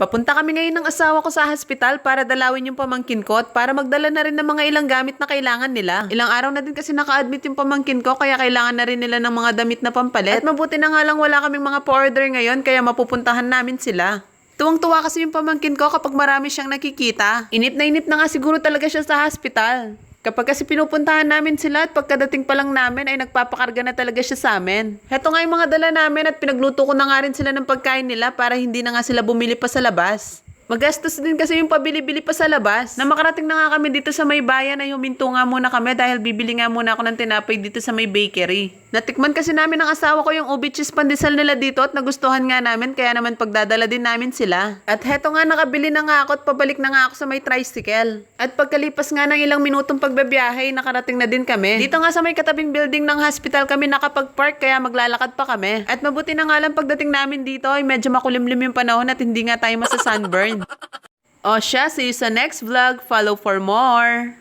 Papunta kami ngayon ng asawa ko sa hospital para dalawin yung pamangkin ko at para magdala na rin ng mga ilang gamit na kailangan nila. Ilang araw na din kasi naka-admit yung pamangkin ko kaya kailangan na rin nila ng mga damit na pampalit. At mabuti na nga lang wala kaming mga pa-order ngayon kaya mapupuntahan namin sila. Tuwang-tuwa kasi yung pamangkin ko kapag marami siyang nakikita. Inip na inip na nga siguro talaga siya sa hospital. Kapag kasi pinupuntahan namin sila at pagkadating pa lang namin ay nagpapakarga na talaga siya sa amin. Heto nga yung mga dala namin at pinagluto ko na nga rin sila ng pagkain nila para hindi na nga sila bumili pa sa labas. Magastos din kasi yung pabili-bili pa sa labas. Na makarating na nga kami dito sa may bayan ay huminto nga muna kami dahil bibili nga muna ako ng tinapay dito sa may bakery. Natikman kasi namin ng asawa ko yung ubi cheese pandesal nila dito at nagustuhan nga namin kaya naman pagdadala din namin sila. At heto nga nakabili na nga ako at pabalik na nga ako sa may tricycle. At pagkalipas nga ng ilang minutong pagbabiyahe, nakarating na din kami. Dito nga sa may katabing building ng hospital kami nakapag-park kaya maglalakad pa kami. At mabuti na nga lang pagdating namin dito ay medyo makulimlim yung panahon at hindi nga tayo masa sunburn. O siya, see you sa next vlog. Follow for more.